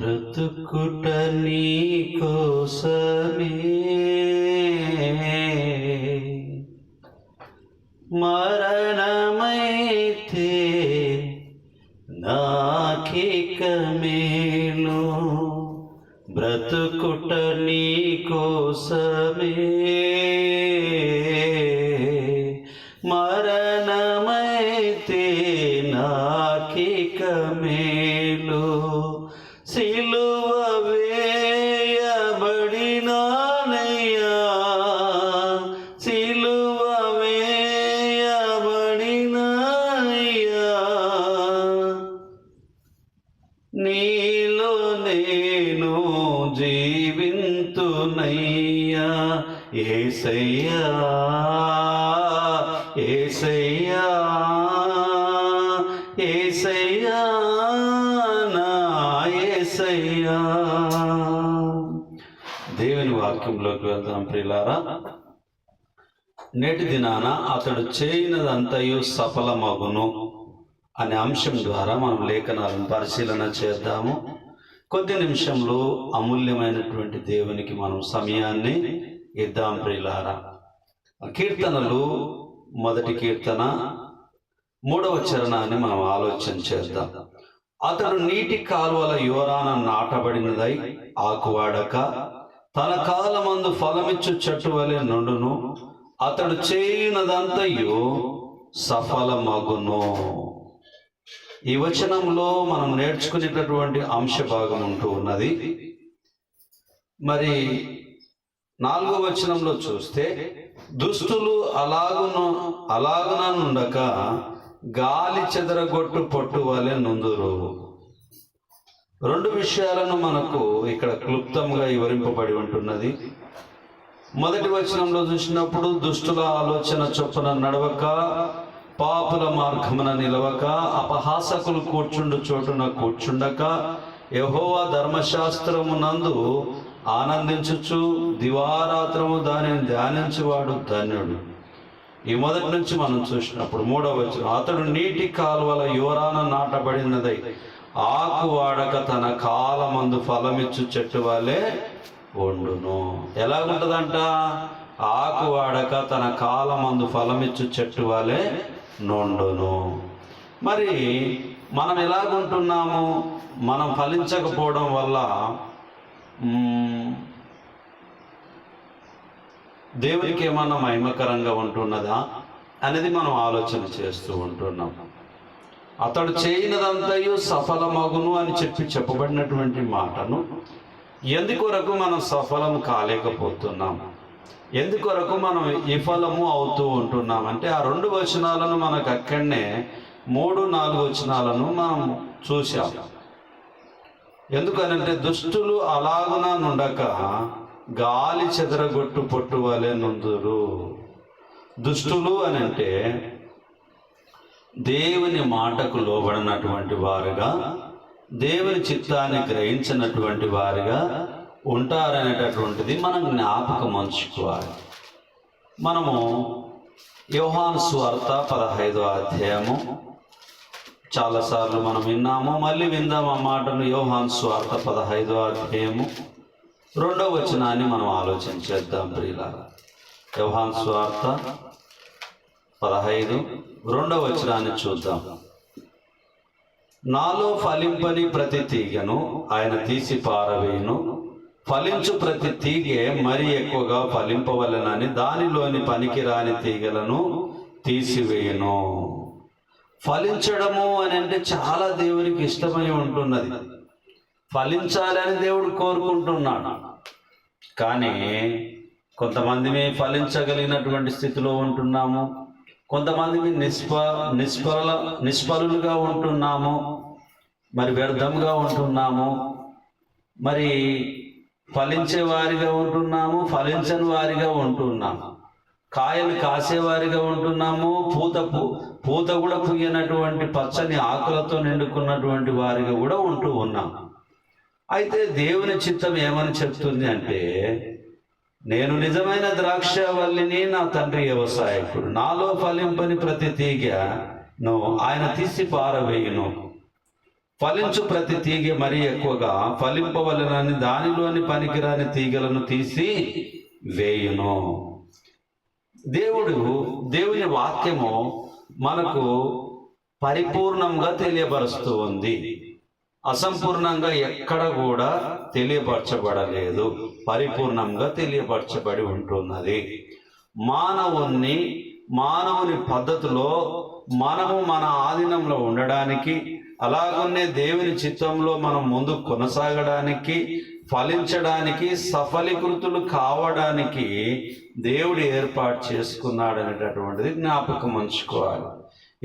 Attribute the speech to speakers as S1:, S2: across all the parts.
S1: బ్రతుకుట నీ కోసమే. మరణమైతే నాకిక మేలు బ్రతుకుట నీ కోసమే. ఏసయ్యా ఏసయ్యా ఏసయ్యా నా ఏసయ్యా. దేవుని వాక్యంలోకి వెళ్దాం ప్రియులారా. నేటి దినాన అతడు చేయనదంతయు సఫలమగును అనే అంశం ద్వారా మనం లేఖనాలను పరిశీలన చేద్దాము. కొద్ది నిమిషంలో అమూల్యమైనటువంటి దేవునికి మనం సమయాన్ని ఇద్దాం ప్రియులారా. కీర్తనలు మొదటి కీర్తన మూడవ చరణాన్ని మనం ఆలోచన చేద్దాం. అతడు నీటి కాలువల యువరాన నాటబడినదై ఆకువాడక తన కాలమందు ఫలమిచ్చు చెట్టు వలె నుండును. అతడు చేయునదంతయు సఫలమగును. ఈ వచనంలో మనం నేర్చుకునేటటువంటి అంశ భాగం ఉంటూ ఉన్నది. మరి నాలుగో వచనంలో చూస్తే దుస్తులు అలాగును అలాగుననుండక గాలి చెదరగొట్టు పొట్టు వలె నుందురు. రెండు విషయాలను మనకు ఇక్కడ క్లుప్తంగా వివరింపబడి ఉంటున్నది. మొదటి వచనంలో చూసినప్పుడు దుష్టుల ఆలోచన చొప్పున నడవక పాపుల మార్గమున నిలవక అపహాసకులు కూర్చుండు చోటున కూర్చుండక యహోవా ధర్మశాస్త్రమునందు ఆనందించచ్చు దివారాత్రము దానిని ధ్యానించేవాడు ధన్యుడు. ఈ మొదటి నుంచి మనం చూసినప్పుడు మూడవ వచ్చిన అతడు నీటి కాలువల యువరాన నాటబడినదై ఆకు వాడక తన కాలమందు ఫలమిచ్చు చెట్టు వలె వండును. ఎలా ఉంటుందంట ఆకు వాడక తన కాలమందు ఫలమిచ్చు చెట్టు వలె నుండును. మరి మనం ఎలాగుంటున్నాము? మనం ఫలించకపోవడం వల్ల మ్మ్, దేవునికి ఏమన్నా మహిమకరంగా ఉంటున్నదా అనేది మనం ఆలోచన చేస్తూ ఉంటున్నాం. అతడు చేయనదంతయు సఫలమగును అని చెప్పి చెప్పబడినటువంటి మాటను ఎందుకొరకు మనం సఫలం కాలేకపోతున్నాం? ఎందుకొరకు మనం విఫలము అవుతూ ఉంటున్నాం? అంటే ఆ రెండు వచనాలను మనకు అక్కడనే మూడు నాలుగు వచనాలను మనం చూసాం ఎందుకనంటే దుష్టులు అలాగున నుండక గాలి చెదరగొట్టు పొట్టు వలె నుందురు. దుష్టులు అని అంటే దేవుని మాటకు లోబడినటువంటి వారుగా దేవుని చిత్తాన్ని గ్రహించినటువంటి వారుగా ఉంటారనేటటువంటిది మనం జ్ఞాపకం ఉంచుకోవాలి మనము యోహాను స్వార్త పదహైదో అధ్యాయము చాలాసార్లు మనం విన్నాము మళ్ళీ విందాం ఆ మాటను. యోహాన్ స్వార్త పదహైదో అధ్యాయము. రెండో వచనాన్ని మనం ఆలోచన చేద్దాం ప్రియులారా. వ్యవహాన్ స్వార్థ పదహైదు. రెండో వచనాన్ని చూద్దాం. నాలో ఫలింపని ప్రతి తీగను ఆయన తీసి పారవేయును. ఫలించు ప్రతి తీగే మరి ఎక్కువగా ఫలింపవలెనని దానిలోని పనికిరాని తీగలను తీసివేయును. ఫలించడము అని అంటే చాలా దేవునికి ఇష్టమై ఉంటున్నది. ఫలించాలని దేవుడు కోరుకుంటున్నాడు. కానీ కొంతమంది ఫలించగలిగినటువంటి స్థితిలో ఉంటున్నాము. కొంతమంది నిష్ప నిష్ఫల నిష్ఫలులుగా ఉంటున్నాము. మరి వ్యర్థంగా ఉంటున్నాము. మరి ఫలించే వారిగా ఉంటున్నాము ఫలించని వారిగా ఉంటున్నాము. కాయలు కాసేవారిగా ఉంటున్నాము. పూత పూ- పూత కూడా పుయ్యనటువంటి పచ్చని ఆకులతో నిండుకున్నటువంటి వారిగా కూడా ఉంటూ ఉన్నాము. అయితే దేవుని చిత్తం ఏమని చెప్తుంది అంటే నేను నిజమైన ద్రాక్షవల్లిని నా తండ్రి వ్యవసాయకుడు నాలో ఫలింపని ప్రతి తీగ ఆయన తీసి పారవేయును. ఫలించు ప్రతి తీగ మరీ ఎక్కువగా ఫలింపవలనని దానిలోని పనికిరాని తీగలను తీసి వేయును. దేవుడు దేవుని వాక్యము మనకు పరిపూర్ణంగా తెలియపరుస్తూ ఉంది. అసంపూర్ణంగా ఎక్కడ కూడా తెలియపరచబడలేదు. పరిపూర్ణంగా తెలియపరచబడి ఉంటున్నది. మానవుణ్ణి మానవుని పద్ధతిలో మనము మన ఆధీనంలో ఉండడానికి అలాగనే దేవుని చిత్తంలో మనం ముందు కొనసాగడానికి ఫలించడానికి సఫలీకృతులు కావడానికి దేవుడు ఏర్పాటు చేసుకున్నాడు అనేటటువంటిది జ్ఞాపకం ఉంచుకోవాలి.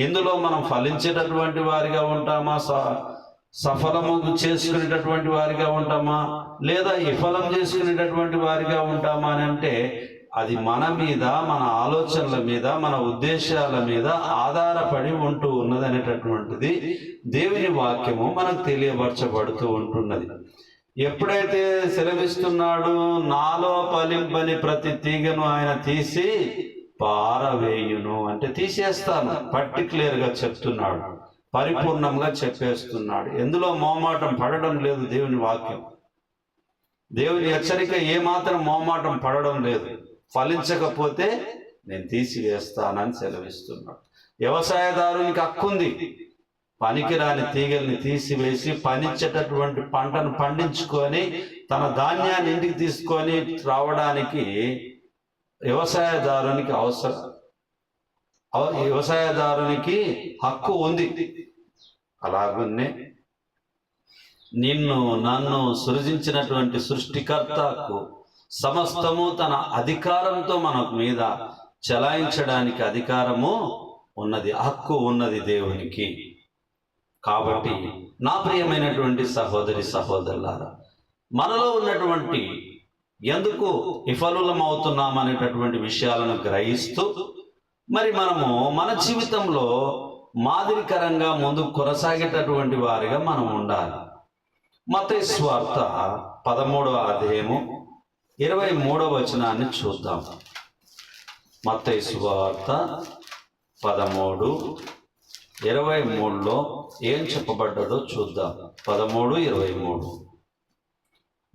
S1: ఇందులో మనం ఫలించేటటువంటి వారిగా ఉంటామా స సఫలము చేసుకునేటటువంటి వారిగా ఉంటామా? లేదా విఫలం చేసుకునేటటువంటి వారిగా ఉంటామా అని అంటే అది మన మీద మన ఆలోచనల మీద మన ఉద్దేశాల మీద ఆధారపడి ఉంటూ ఉన్నది అనేటటువంటిది దేవుని వాక్యము మనకు తెలియపరచబడుతూ ఉంటున్నది. ఎప్పుడైతే సెలవిస్తున్నాడు నాలో ఫలింపని ప్రతి తీగను ఆయన తీసి పారవేయును అంటే తీసేస్తాను. పర్టికులర్గా చెప్తున్నాడు. పరిపూర్ణంగా చెప్పేస్తున్నాడు. ఎందులో మోమాటం పడడం లేదు దేవుని వాక్యం. దేవుని హెచ్చరిక ఏమాత్రం మోమాటం పడడం లేదు. ఫలించకపోతే నేను తీసివేస్తానని సెలవిస్తున్నాడు. వ్యవసాయదారునికి హక్కుంది. పనికిరాని తీగల్ని తీసివేసి పనిచ్చేటటువంటి పంటను పండించుకొని తన ధాన్యాన్ని ఇంటికి తీసుకొని రావడానికి వ్యవసాయదారునికి అవసరం. వ్యవసాయదారునికి హక్కు ఉంది. అలాగనే నిన్ను నన్ను సృజించినటువంటి సృష్టికర్తకు సమస్తము తన అధికారంతో మన మీద చలాయించడానికి అధికారము ఉన్నది హక్కు ఉన్నది దేవునికి. కాబట్టి నా ప్రియమైనటువంటి సహోదరి సహోదరులారా మనలో ఉన్నటువంటి ఎందుకు విఫలులం అవుతున్నాం అనేటటువంటి విషయాలను గ్రహిస్తూ మరి మనము మన జీవితంలో మాదిరికరంగా ముందుకు కొనసాగేటటువంటి వారిగా మనం ఉండాలి. మత స్వార్థ పదమూడవ అధ్యాయము ఇరవై మూడవ వచనాన్ని చూద్దాం. మత స్వార్థ పదమూడు ఇరవై మూడులో ఏం చెప్పబడ్డదో చూద్దాం. పదమూడు ఇరవై మూడు.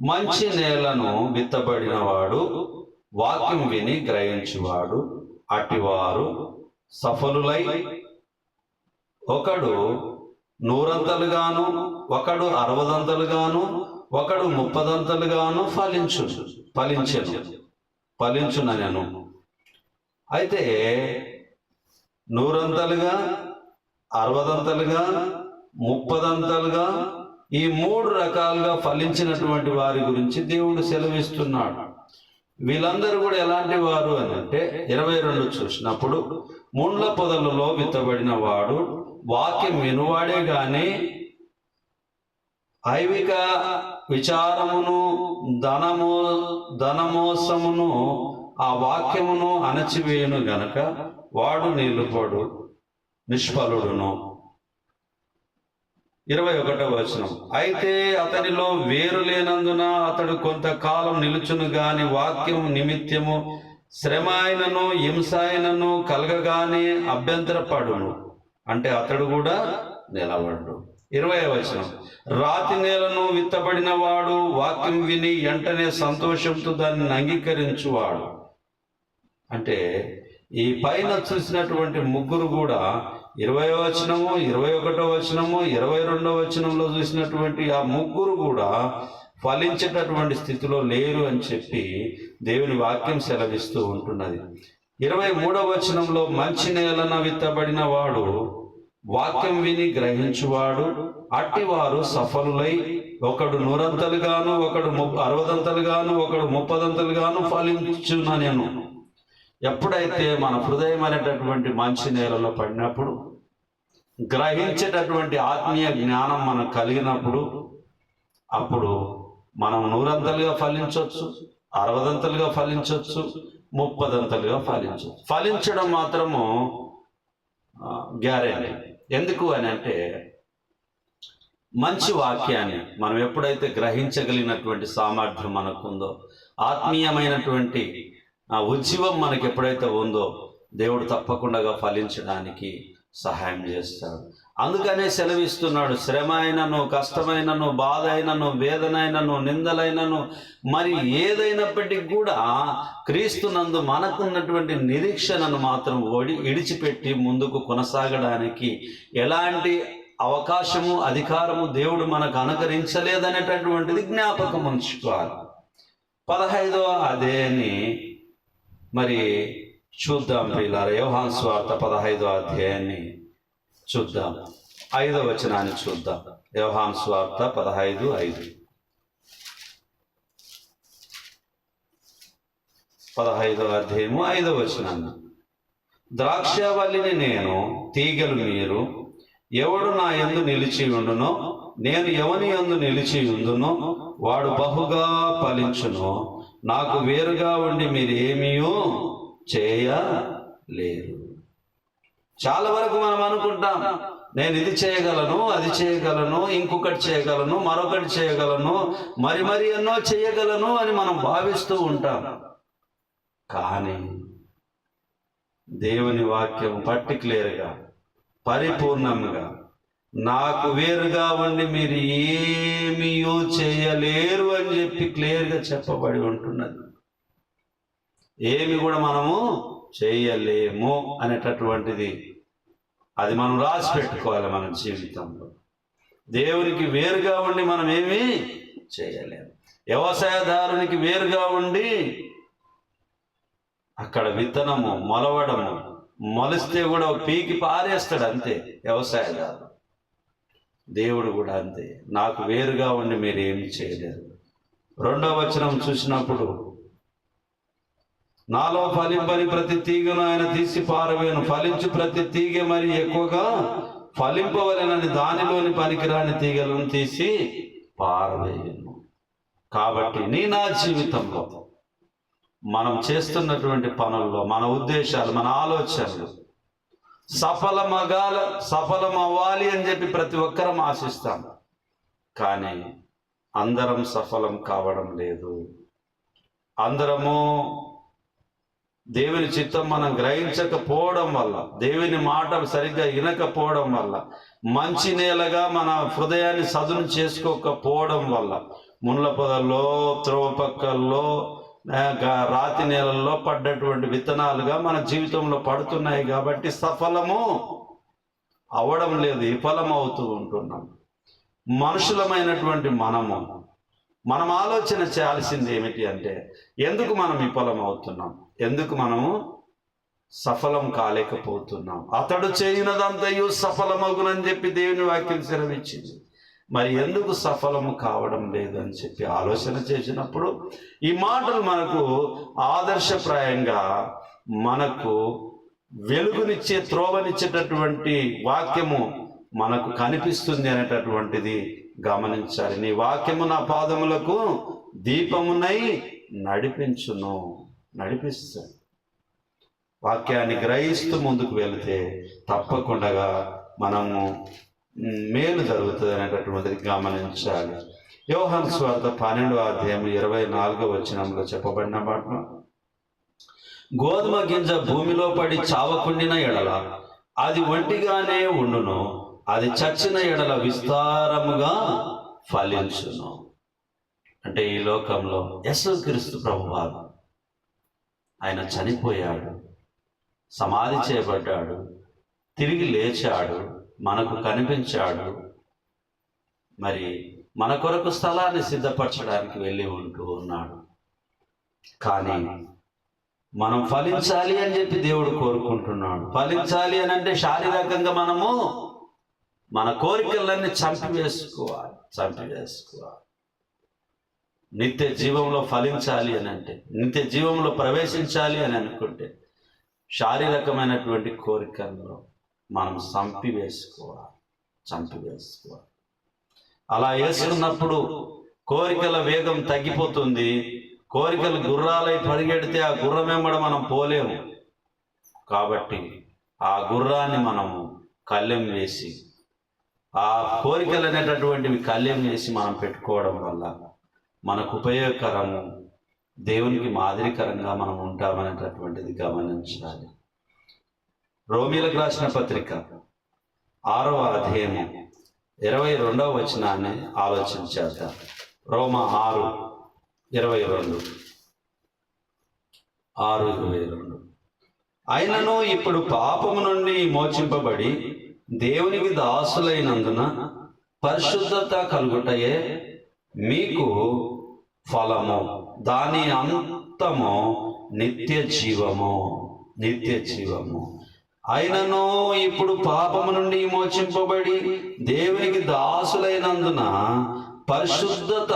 S1: మంచి నేలను విత్తబడిన వాడు వాక్యం విని గ్రహించువాడు అటివారు సఫలులై ఒకడు నూరంతలుగాను ఒకడు అరవదంతలుగాను ఒకడు ముప్పదంతలుగాను ఫలించు ఫలించను ఫలించునను అయితే నూరంతలుగా అరవదంతలుగా ముప్పదంతలుగా ఈ మూడు రకాలుగా ఫలించినటువంటి వారి గురించి దేవుడు సెలవిస్తున్నాడు. వీళ్ళందరూ కూడా ఎలాంటి వారు అని అంటే ఇరవై రెండు చూసినప్పుడు ముండ్ల పొదలలో విత్తబడిన వాడు వాక్యం వినువాడే గాని ఐవిక విచారమును ధనమో ధనమోసమును ఆ వాక్యమును అణచివేయును గనక వాడు నిలుపడు నిష్ఫలుడును. ఇరవై ఒకటో వచనం. అయితే అతనిలో వేరు లేనందున అతడు కొంతకాలం నిలుచును గాని వాక్యం నిమిత్తము శ్రమ అయినను హింస అయినను కలగగానే అభ్యంతరపడును. అంటే అతడు కూడా నిలబడ్డు. ఇరవై వచనం. రాతి నేలను విత్తబడిన వాడు వాక్యం విని వెంటనే సంతోషంతో దాన్ని అంగీకరించువాడు. అంటే ఈ పైన చూసినటువంటి ముగ్గురు కూడా ఇరవై వచనము ఇరవై ఒకటో వచనము ఇరవై రెండో వచనంలో చూసినటువంటి ఆ ముగ్గురు కూడా ఫలించేటటువంటి స్థితిలో లేరు అని చెప్పి దేవుని వాక్యం సెలవిస్తూ ఉంటున్నది. ఇరవై మూడవ వచనంలో మంచి నేలన విత్తబడిన వాడు వాక్యం విని గ్రహించువాడు. అట్టివారు సఫలులై ఒకడు నూరంతలుగాను ఒకడు ము అరవదంతలుగాను ఒకడు ముప్పదంతలుగాను ఫలించుననేను. ఎప్పుడైతే మన హృదయం అనేటటువంటి మంచి నేలలో పడినప్పుడు గ్రహించేటటువంటి ఆత్మీయ జ్ఞానం మనకు కలిగినప్పుడు అప్పుడు మనం నూరంతలుగా ఫలించవచ్చు అరవదంతలుగా ఫలించవచ్చు ముప్పదంతలుగా ఫలించవచ్చు ఫలించడం మాత్రము గ్యారెంటీ. ఎందుకు అని అంటే మంచి వాక్యాన్ని మనం ఎప్పుడైతే గ్రహించగలిగినటువంటి సామర్థ్యం మనకుందో ఆత్మీయమైనటువంటి ఉజ్జీవం మనకి ఎప్పుడైతే ఉందో దేవుడు తప్పకుండా ఫలించడానికి సహాయం చేస్తాడు. అందుకనే సెలవిస్తున్నాడు శ్రమ అయినను కష్టమైనను బాధ అయినను వేదనైనను నిందలైనను మరి ఏదైనప్పటికీ కూడా క్రీస్తునందు మనకున్నటువంటి నిరీక్షణను మాత్రం ఒడి ఇడిచిపెట్టి ముందుకు కొనసాగడానికి ఎలాంటి అవకాశము అధికారము దేవుడు మనకు అనుకరించలేదనేటటువంటిది జ్ఞాపకం ఉంచుకోవాలి. పదహైదవ అదేని మరి చూద్దాం పిల్లలు యోహాన్ స్వార్థ పదహైదో అధ్యాయాన్ని. చూద్దాం. ఐదో వచనాన్ని చూద్దాం. వ్యవహాన్ స్వార్థ పదహైదు ఐదు. పదహైదవ అధ్యాయము ఐదో వచనాన్ని. ద్రాక్షవల్లిని నేను తీగలు మీరు ఎవడు నా యందు నిలిచి ఉండునో నేను ఎవని యందు నిలిచి ఉండునో వాడు బహుగా ఫలించును. నాకు వేరుగా ఉండి మీరు ఏమీయో చేయలేరు. చాలా వరకు మనం అనుకుంటాం నేను ఇది చేయగలను అది చేయగలను ఇంకొకటి చేయగలను మరొకటి చేయగలను మరి మరి ఎన్నో చేయగలను అని మనం భావిస్తూ ఉంటాం. కానీ దేవుని వాక్యం పర్టికులర్గా పరిపూర్ణంగా నాకు వేరుగా ఉండి మీరు ఏమీయో చేయలేరు అని చెప్పి క్లియర్గా చెప్పబడి ఉంటున్నది. ఏమి కూడా మనము చేయలేము అనేటటువంటిది అది మనం రాసి పెట్టుకోవాలి మన జీవితంలో. దేవునికి వేరుగా ఉండి మనం ఏమీ చేయలేము వ్యవసాయదారునికి వేరుగా ఉండి అక్కడ విత్తనము మొలవడము మొలిస్తే కూడా పీకి పారేస్తాడు అంతే వ్యవసాయదారు. దేవుడు కూడా అంతే. నాకు వేరుగా ఉండి మీరు ఏమి చేయలేరు. రెండవ వచనం చూసినప్పుడు నాలో ఫలింపని ప్రతి తీగను ఆయన తీసి పారవేను. ఫలించు ప్రతి తీగ మరి ఎక్కువగా ఫలింపవలనని దానిలోని పనికిరాని తీగలను తీసి పారవేయను. కాబట్టి నీ నా జీవితంలో మనం చేస్తున్నటువంటి పనుల్లో మన ఉద్దేశాలు మన ఆలోచనలు సఫలమగాల సఫలం అవ్వాలి అని చెప్పి ప్రతి ఒక్కరం ఆశిస్తాం. కానీ అందరం సఫలం కావడం లేదు. అందరము దేవుని చిత్తం మనం గ్రహించకపోవడం వల్ల దేవుని మాట సరిగ్గా వినకపోవడం వల్ల మంచి నేలగా మన హృదయాన్ని సదును చేసుకోకపోవడం వల్ల ముళ్ళ పొదల్లో త్రోవ పక్కల్లో రాతి నేలల్లో పడ్డటువంటి విత్తనాలుగా మన జీవితంలో పడుతున్నాయి కాబట్టి సఫలము అవడం లేదు విఫలం అవుతూ ఉంటున్నాం. మనుషులమైనటువంటి మనము మనం ఆలోచన చేయాల్సింది ఏమిటి అంటే ఎందుకు మనం విఫలం అవుతున్నాం? ఎందుకు మనము సఫలం కాలేకపోతున్నాం? అతడు చేయినదంతయు సఫలమగునని చెప్పి దేవుని వాక్యం సెలవిచ్చింది. మరి ఎందుకు సఫలము కావడం లేదని చెప్పి ఆలోచన చేసినప్పుడు ఈ మాటలు మనకు ఆదర్శప్రాయంగా మనకు వెలుగునిచ్చే త్రోవనిచ్చేటటువంటి వాక్యము మనకు కనిపిస్తుంది అనేటటువంటిది గమనించాలి. నీ వాక్యము నా పాదములకు దీపమునై నడిపించును. నడిపిస్తాడు వాక్యాన్ని గ్రహిస్తూ ముందుకు వెళితే తప్పకుండా మనము మేలు జరుగుతుంది అనేటటువంటిది గమనించాలి. యోహన్ స్వార్థ పన్నెండో అధ్యాయం ఇరవై నాలుగో వచనంలో చెప్పబడిన మాట. గోధుమ గింజ భూమిలో పడి చావకుండిన ఎడల అది ఒంటిగానే ఉండును అది చచ్చిన ఎడల విస్తారముగా ఫలించును. అంటే ఈ లోకంలో యశుక్రీస్తు ప్రభువారు ఆయన చనిపోయాడు. సమాధి చేయబడ్డాడు. తిరిగి లేచాడు. మనకు కనిపించాడు. మరి మన కొరకు స్థలాన్ని సిద్ధపరచడానికి వెళ్ళి ఉంటూ ఉన్నాడు. కానీ మనం ఫలించాలి అని చెప్పి దేవుడు కోరుకుంటున్నాడు. ఫలించాలి అని అంటే శారీరకంగా మనము మన కోరికలన్నీ చంపివేసుకోవాలి. చంపివేసుకోవాలి. నిత్య జీవంలో ఫలించాలి అని అంటే నిత్య జీవంలో ప్రవేశించాలి అని అనుకుంటే శారీరకమైనటువంటి కోరికలను మనం చంపివేసుకోవాలి చంపివేసుకోవాలి. అలా వేసుకున్నప్పుడు కోరికల వేగం తగ్గిపోతుంది కోరికలు గుర్రాలై పరిగెడితే ఆ గుర్రం వెంబడ మనం పోలేము. కాబట్టి ఆ గుర్రాన్ని మనము కళ్ళెం వేసి ఆ కోరికలు అనేటటువంటివి కళ్ళెం వేసి మనం పెట్టుకోవడం వల్ల మనకు ఉపయోగకరము దేవునికి మాదిరికరంగా మనం ఉంటామనేటటువంటిది గమనించాలి. రోమిలకు రాసిన పత్రిక ఆరవ అధ్యాయము ఇరవై రెండవ వచనాన్ని ఆలోచన రోమ ఆరు ఇరవై రెండు. ఆరు ఇరవై రెండు. అయినను ఇప్పుడు పాపము నుండి మోచింపబడి దేవునికి దాసులైనందున పరిశుద్ధత కలుగుటయే మీకు ఫలము దాని అంతము నిత్య జీవము నిత్య జీవము. అయినను ఇప్పుడు పాపము నుండి మోచింపబడి దేవునికి దాసులైనందున పరిశుద్ధత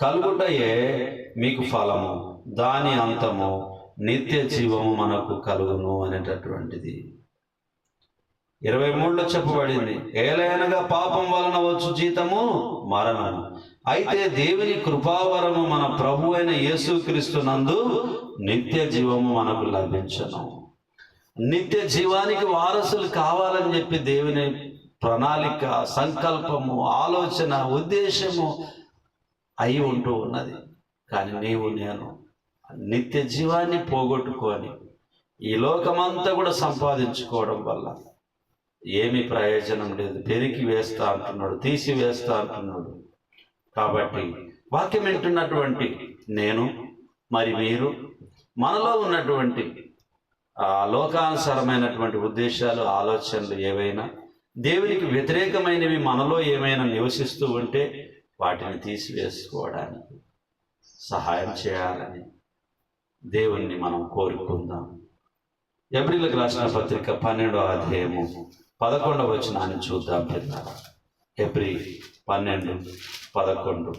S1: కలుగుటయే మీకు ఫలము దాని అంతము నిత్య జీవము మనకు కలుగును అనేటటువంటిది. ఇరవై మూడులో చెప్పబడింది ఏలైనగా పాపం వలన వచ్చు జీతము మరణము. అయితే దేవుని కృపావరము మన ప్రభు అయిన యేసుక్రీస్తునందు నిత్య జీవము మనకు లభించను. నిత్య జీవానికి వారసులు కావాలని చెప్పి దేవుని ప్రణాళిక సంకల్పము ఆలోచన ఉద్దేశము అయి ఉంటూ ఉన్నది. కానీ నీవు నేను నిత్య జీవాన్ని పోగొట్టుకొని ఈ లోకమంతా కూడా సంపాదించుకోవడం వల్ల ఏమీ ప్రయోజనం లేదు. పెరిగి వేస్తా అంటున్నాడు తీసి వేస్తా అంటున్నాడు. కాబట్టి వాక్యం వింటున్నటువంటి నేను మరి మీరు మనలో ఉన్నటువంటి ఆ లోకానుసారమైనటువంటి ఉద్దేశాలు ఆలోచనలు ఏవైనా దేవునికి వ్యతిరేకమైనవి మనలో ఏమైనా నివసిస్తూ ఉంటే వాటిని తీసివేసుకోవడానికి సహాయం చేయాలని దేవుణ్ణి మనం కోరుకుందాం. ఎబ్రిలకు రాసిన పత్రిక పన్నెండో అధ్యాయము పదకొండవ వచనాన్ని చూద్దాం. పిల్లల ఎబ్రి పన్నెండు పదకొండు.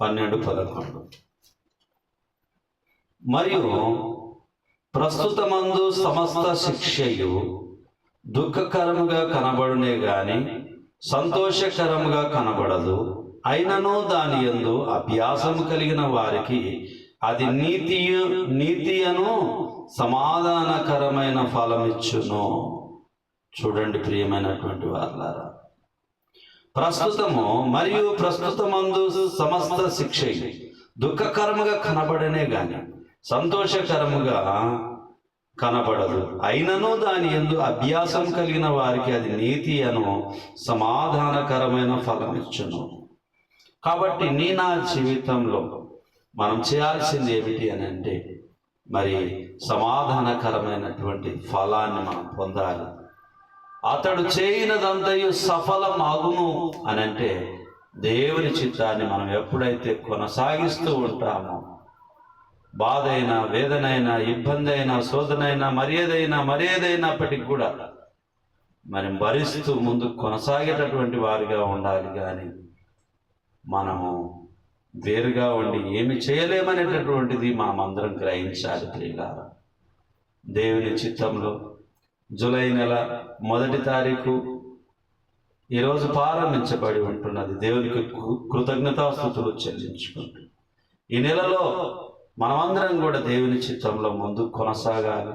S1: పన్నెండు పదకొండు. మరియు ప్రస్తుతమందు సమస్త శిక్షయు దుఃఖకరముగా కనబడునే గాని సంతోషకరముగా కనబడదు. అయినను దాని యందు అభ్యాసము కలిగిన వారికి అది నీతియు నీతియను సమాధానకరమైన ఫలమిచ్చును. చూడండి ప్రియమైనటువంటి వారులారా. ప్రస్తుతము మరియు ప్రస్తుతమందు సమస్త శిక్ష. దుఃఖకరముగా కనబడనే గాని సంతోషకరముగా కనబడదు. అయినను దాని ఎందు అభ్యాసం కలిగిన వారికి అది నీతి అను సమాధానకరమైన ఫలమిచ్చును. కాబట్టి నీ నా జీవితంలో మనం చేయాల్సింది ఏమిటి అని అంటే మరి సమాధానకరమైనటువంటి ఫలాన్ని మనం పొందాలి. అతడు చేయనదంతయు అగును అని అంటే దేవుని చిత్తాన్ని మనం ఎప్పుడైతే కొనసాగిస్తూ ఉంటామో బాధ అయినా వేదనైనా ఇబ్బంది అయినా శోధనైనా మర్యాదైనా మర్యాదైనప్పటికి కూడా మరి భరిస్తూ ముందుకు కొనసాగేటటువంటి వారిగా ఉండాలి కానీ మనము వేరుగా ఉండి ఏమి చేయలేమనేటటువంటిది మనం అందరం గ్రహించాలి ప్రియులారా. దేవుని చిత్తంలో జూలై నెల మొదటి తారీఖు ఈరోజు ప్రారంభించబడి ఉంటున్నది. దేవునికి కృతజ్ఞతాస్థుతులు చెల్లించుకుంటూ. ఈ నెలలో మనమందరం కూడా దేవుని చిత్తంలో ముందుకు కొనసాగాలి.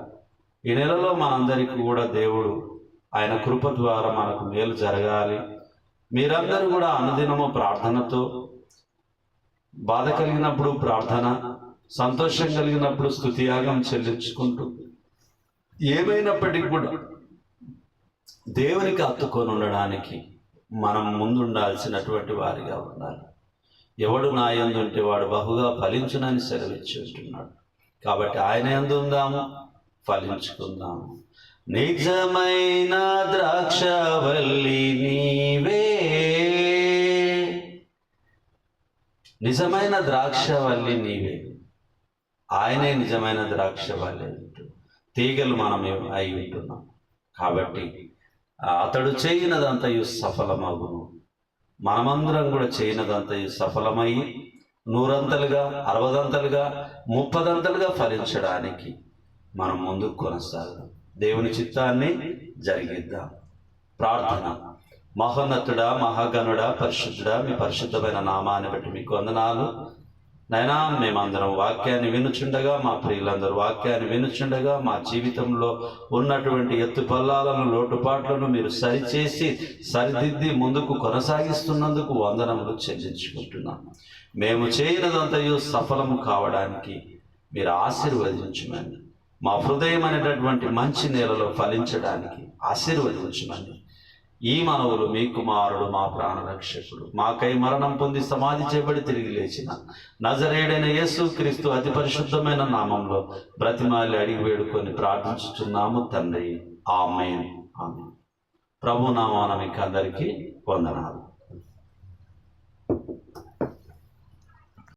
S1: ఈ నెలలో మనందరికీ కూడా దేవుడు ఆయన కృప ద్వారా మనకు మేలు జరగాలి. మీరందరూ కూడా అనుదినము ప్రార్థనతో బాధ కలిగినప్పుడు ప్రార్థన సంతోషం కలిగినప్పుడు స్థుతియాగం చెల్లించుకుంటూ ఏమైనప్పటికీ కూడా దేవునికి అత్తుకొని ఉండడానికి మనం ముందుండాల్సినటువంటి వారిగా ఉండాలి. ఎవడు నా యందు ఉంటే వాడు బహుగా ఫలించునని సెలవిచ్చి ఉంటున్నాడు కాబట్టి ఆయన యందు ఉందాము ఫలించుకుందాము. నిజమైన ద్రాక్షవల్లి నీవే నిజమైన ద్రాక్షవల్లి నీవే. ఆయనే నిజమైన ద్రాక్షవల్లి తీగలు మనం అయి ఉంటున్నాం. కాబట్టి అతడు చేయనదంతయు సఫలమగును. మనమందరం కూడా చేయనదంతయు సఫలమై నూరంతలుగా అరవదంతలుగా ముప్పదంతలుగా ఫలించడానికి మనం ముందుకు కొనసాగుదాం. దేవుని చిత్తాన్ని జరిగిద్దాం. ప్రార్థన. మహోన్నతుడా మహాగణుడా పరిశుద్ధుడా మీ పరిశుద్ధమైన నామాన్ని బట్టి మీకు వందనాలు. నైనా మేమందరం వాక్యాన్ని వినుచుండగా మా ప్రియులందరూ వాక్యాన్ని వినుచుండగా మా జీవితంలో ఉన్నటువంటి ఎత్తుపల్లాలను లోటుపాట్లను మీరు సరిచేసి సరిదిద్ది ముందుకు కొనసాగిస్తున్నందుకు వందనములు చెల్లించుకుంటున్నాం. మేము చేయనదంతయు సఫలము కావడానికి మీరు ఆశీర్వదించమని మా హృదయం అనేటటువంటి మంచి నేలలో ఫలించడానికి ఆశీర్వదించమని ఈ మనవులు మీ కుమారుడు మా ప్రాణరక్షకుడు. మాకై మరణం పొంది సమాధి చేయబడి తిరిగి లేచిన నజరేడైన యేసు క్రీస్తు అతి పరిశుద్ధమైన నామంలో బ్రతిమాలి అడిగి వేడుకొని ప్రార్థించుచున్నాము తండ్రి. ఆమె ఆమె ప్రభు నామాన మీకు అందరికీ వందనాలు.